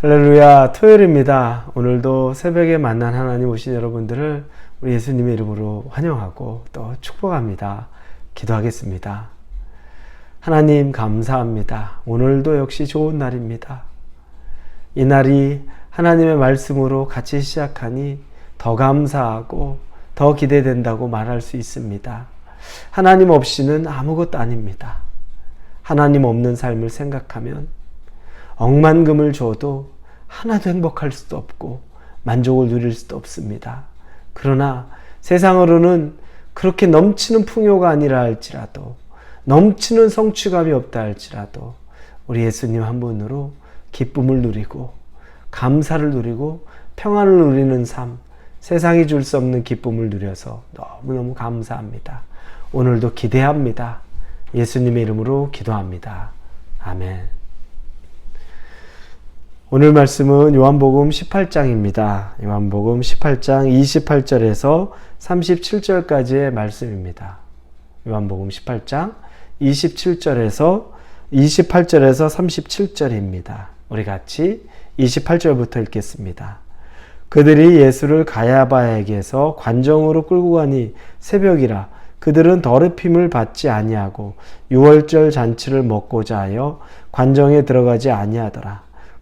할렐루야 토요일입니다. 오늘도 새벽에 만난 하나님 오신 여러분들을 우리 예수님의 이름으로 환영하고 또 축복합니다. 기도하겠습니다. 하나님 감사합니다. 오늘도 역시 좋은 날입니다. 이 날이 하나님의 말씀으로 같이 시작하니 더 감사하고 더 기대된다고 말할 수 있습니다. 하나님 없이는 아무것도 아닙니다. 하나님 없는 삶을 생각하면 억만금을 줘도 하나도 행복할 수도 없고 만족을 누릴 수도 없습니다. 그러나 세상으로는 그렇게 넘치는 풍요가 아니라 할지라도 넘치는 성취감이 없다 할지라도 우리 예수님 한 분으로 기쁨을 누리고 감사를 누리고 평안을 누리는 삶 세상이 줄 수 없는 기쁨을 누려서 너무너무 감사합니다. 오늘도 기대합니다. 예수님의 이름으로 기도합니다. 아멘. 오늘 말씀은 요한복음 18장입니다. 요한복음 18장 28절에서 37절까지의 말씀입니다. 요한복음 18장 27절에서 28절에서 37절입니다. 우리 같이 28절부터 읽겠습니다. 그들이 예수를 가야바에게서 관정으로 끌고 가니 새벽이라 그들은 더럽힘을 받지 아니하고 유월절 잔치를 먹고자 하여 관정에 들어가지 아니하더라.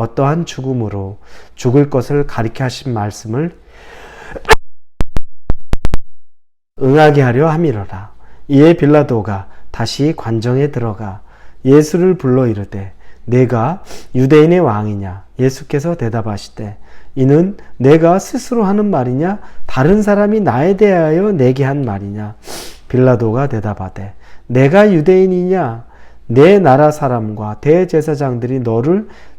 어떠한 죽음으로 죽을 것을 가리켜 하신 말씀을 응하게 하려 함이로라. 이에 빌라도가 다시 관정에 들어가 예수를 불러 이르되 내가 유대인의 왕이냐? 예수께서 대답하시되 이는 내가 스스로 하는 말이냐? 다른 사람이 나에 대하여 내게 한 말이냐? 빌라도가 대답하되 내가 유대인이냐? 내 나라 사람과 대제사장들이 너를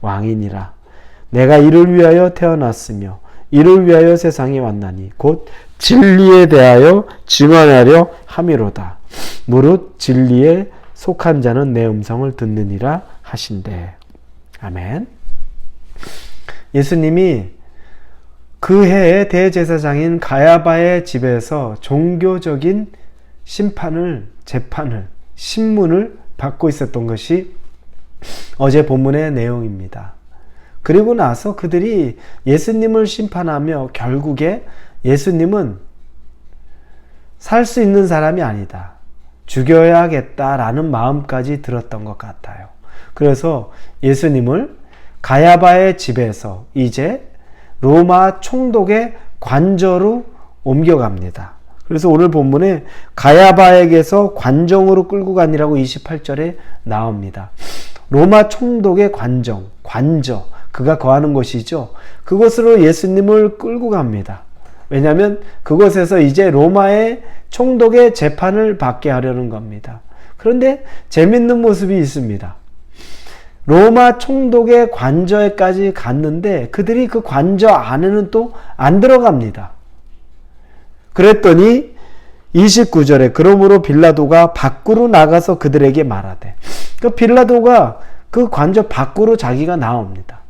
왕이니라. 내가 이를 위하여 태어났으며 이를 위하여 세상에 왔나니 곧 진리에 대하여 증언하려 함이로다. 무릇 진리에 속한 자는 내 음성을 듣느니라 하신대. 아멘. 예수님이 그 해의 대제사장인 가야바의 집에서 종교적인 심판을, 재판을, 신문을 받고 있었던 것이 어제 본문의 내용입니다. 그리고 나서 그들이 예수님을 심판하며 결국에 예수님은 살 수 있는 사람이 아니다. 죽여야겠다라는 마음까지 들었던 것 같아요. 그래서 예수님을 가야바의 집에서 이제 로마 총독의 관저로 옮겨갑니다. 그래서 오늘 본문에 가야바에게서 관정으로 끌고 가니라고 28절에 나옵니다. 로마 총독의 관정, 관저, 그가 거하는 곳이죠. 그곳으로 예수님을 끌고 갑니다. 왜냐하면 그곳에서 이제 로마의 총독의 재판을 받게 하려는 겁니다. 그런데 재밌는 모습이 있습니다. 로마 총독의 관저에까지 갔는데 그들이 그 관저 안에는 또 안 들어갑니다. 그랬더니 29절에 그러므로 빌라도가 밖으로 나가서 그들에게 말하되 그 빌라도가 그 관저 밖으로 자기가 나옵니다.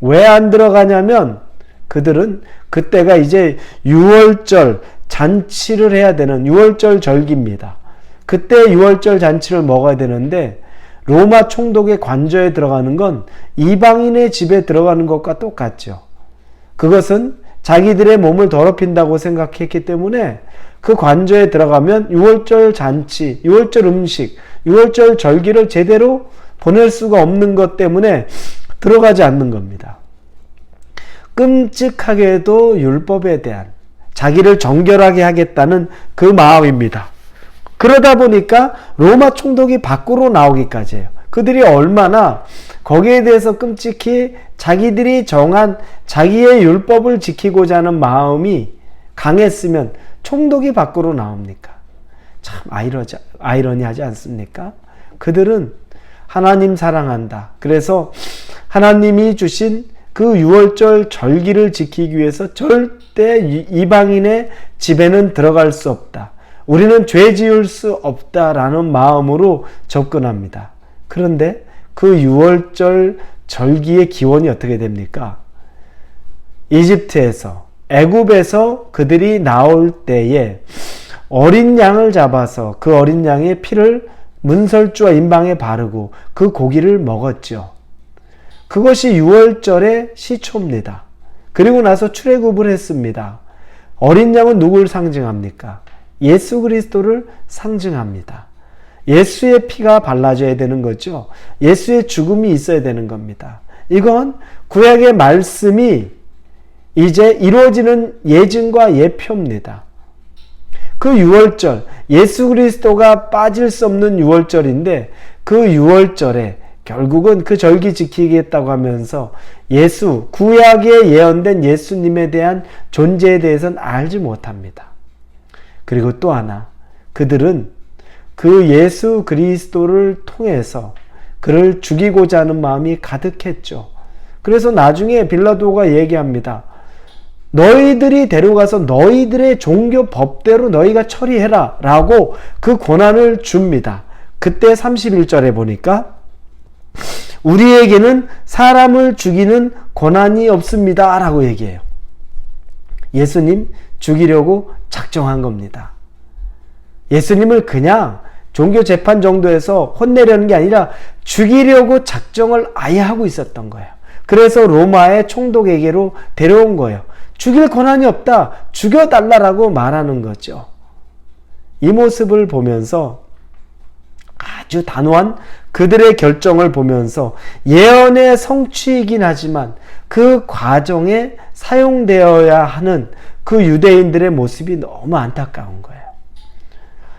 왜 안 들어가냐면 그들은 그때가 이제 6월절 잔치를 해야 되는 6월절 절기입니다. 그때 6월절 잔치를 먹어야 되는데 로마 총독의 관저에 들어가는 건 이방인의 집에 들어가는 것과 똑같죠. 그것은 자기들의 몸을 더럽힌다고 생각했기 때문에 그 관저에 들어가면 6월절 잔치, 6월절 음식, 6월절 절기를 제대로 보낼 수가 없는 것 때문에 들어가지 않는 겁니다. 끔찍하게도 율법에 대한 자기를 정결하게 하겠다는 그 마음입니다. 그러다 보니까 로마 총독이 밖으로 나오기까지 해요. 그들이 얼마나 거기에 대해서 끔찍히 자기들이 정한 자기의 율법을 지키고자 하는 마음이 강했으면 총독이 밖으로 나옵니까? 참 아이러지, 아이러니하지 않습니까? 그들은 하나님 사랑한다. 그래서 하나님이 주신 그 유월절 절기를 지키기 위해서 절대 이방인의 집에는 들어갈 수 없다. 우리는 죄 지을 수 없다라는 마음으로 접근합니다. 그런데 그 유월절 절기의 기원이 어떻게 됩니까? 이집트에서 애굽에서 그들이 나올 때에 어린 양을 잡아서 그 어린 양의 피를 문설주와 인방에 바르고 그 고기를 먹었죠. 그것이 6월절의 시초입니다. 그리고 나서 출애굽을 했습니다. 어린 양은 누구를 상징합니까? 예수 그리스도를 상징합니다. 예수의 피가 발라져야 되는 거죠. 예수의 죽음이 있어야 되는 겁니다. 이건 구약의 말씀이 이제 이루어지는 예증과 예표입니다. 그 6월절, 예수 그리스도가 빠질 수 없는 6월절인데 그 6월절에 결국은 그 절기 지키겠다고 하면서 예수, 구약에 예언된 예수님에 대한 존재에 대해서는 알지 못합니다. 그리고 또 하나, 그들은 그 예수 그리스도를 통해서 그를 죽이고자 하는 마음이 가득했죠. 그래서 나중에 빌라도가 얘기합니다. 너희들이 데려가서 너희들의 종교 법대로 너희가 처리해라 라고 그 권한을 줍니다. 그때 31절에 보니까 우리에게는 사람을 죽이는 권한이 없습니다 라고 얘기해요. 예수님 죽이려고 작정한 겁니다. 예수님을 그냥 종교 재판 정도에서 혼내려는 게 아니라 죽이려고 작정을 아예 하고 있었던 거예요. 그래서 로마의 총독에게로 데려온 거예요. 죽일 권한이 없다. 죽여달라라고 말하는 거죠. 이 모습을 보면서 아주 단호한 그들의 결정을 보면서 예언의 성취이긴 하지만 그 과정에 사용되어야 하는 그 유대인들의 모습이 너무 안타까운 거예요.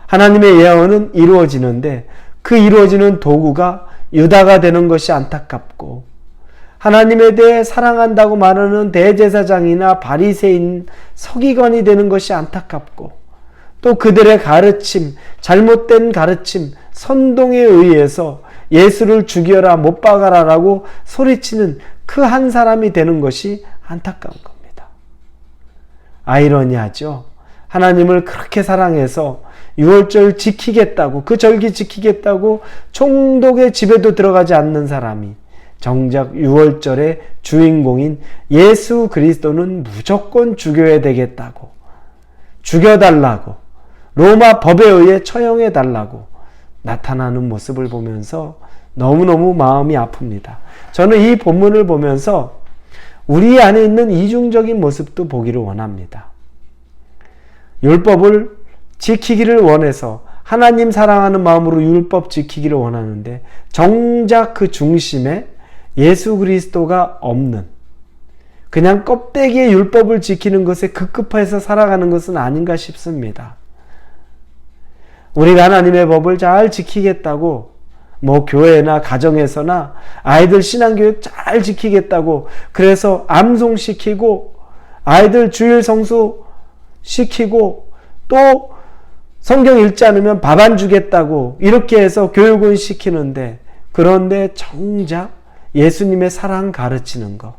하나님의 예언은 이루어지는데 그 이루어지는 도구가 유다가 되는 것이 안타깝고 하나님에 대해 사랑한다고 말하는 대제사장이나 바리새인 서기관이 되는 것이 안타깝고 또 그들의 가르침, 잘못된 가르침, 선동에 의해서 예수를 죽여라 못 박아라라고 소리치는 그 한 사람이 되는 것이 안타까운 겁니다. 아이러니하죠. 하나님을 그렇게 사랑해서 6월절 지키겠다고 그 절기 지키겠다고 총독의 집에도 들어가지 않는 사람이 정작 6월절의 주인공인 예수 그리스도는 무조건 죽여야 되겠다고, 죽여달라고, 로마 법에 의해 처형해 달라고 나타나는 모습을 보면서 너무너무 마음이 아픕니다. 저는 이 본문을 보면서 우리 안에 있는 이중적인 모습도 보기를 원합니다. 율법을 지키기를 원해서 하나님 사랑하는 마음으로 율법 지키기를 원하는데 정작 그 중심에 예수 그리스도가 없는 그냥 껍데기의 율법을 지키는 것에 급급해서 살아가는 것은 아닌가 싶습니다. 우리가 하나님의 법을 잘 지키겠다고 뭐 교회나 가정에서나 아이들 신앙교육 잘 지키겠다고 그래서 암송시키고 아이들 주일 성수 시키고 또 성경 읽지 않으면 밥 안 주겠다고 이렇게 해서 교육은 시키는데 그런데 정작 예수님의 사랑 가르치는 것,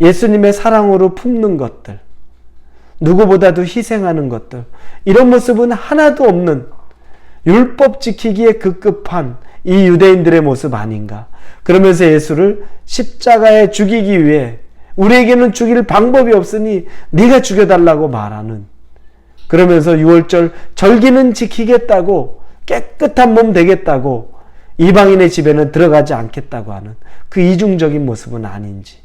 예수님의 사랑으로 품는 것들, 누구보다도 희생하는 것들, 이런 모습은 하나도 없는 율법 지키기에 급급한 이 유대인들의 모습 아닌가. 그러면서 예수를 십자가에 죽이기 위해 우리에게는 죽일 방법이 없으니 네가 죽여달라고 말하는 그러면서 6월절 절기는 지키겠다고 깨끗한 몸 되겠다고 이방인의 집에는 들어가지 않겠다고 하는 그 이중적인 모습은 아닌지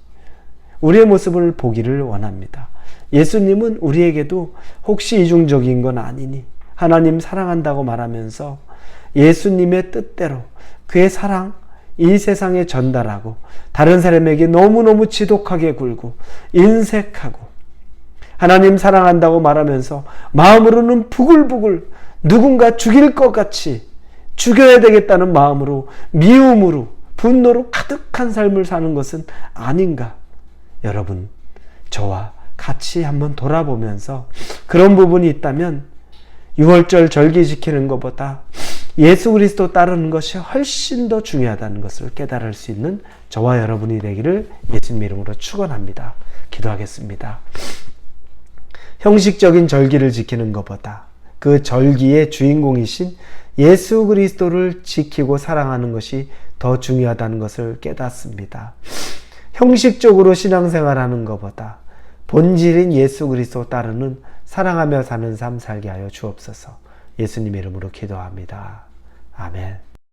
우리의 모습을 보기를 원합니다. 예수님은 우리에게도 혹시 이중적인 건 아니니 하나님 사랑한다고 말하면서 예수님의 뜻대로 그의 사랑, 이 세상에 전달하고 다른 사람에게 너무너무 지독하게 굴고 인색하고 하나님 사랑한다고 말하면서 마음으로는 부글부글 누군가 죽일 것 같이 죽여야 되겠다는 마음으로 미움으로 분노로 가득한 삶을 사는 것은 아닌가. 여러분, 저와 같이 한번 돌아보면서 그런 부분이 있다면 6월절 절기 지키는 것보다 예수 그리스도 따르는 것이 훨씬 더 중요하다는 것을 깨달을 수 있는 저와 여러분이 되기를 예수님 이름으로 축원합니다. 기도하겠습니다. 형식적인 절기를 지키는 것보다 그 절기의 주인공이신 예수 그리스도를 지키고 사랑하는 것이 더 중요하다는 것을 깨닫습니다. 형식적으로 신앙생활하는 것보다 본질인 예수 그리스도 따르는 사랑하며 사는 삶 살게 하여 주옵소서. 예수님 이름으로 기도합니다. 아멘.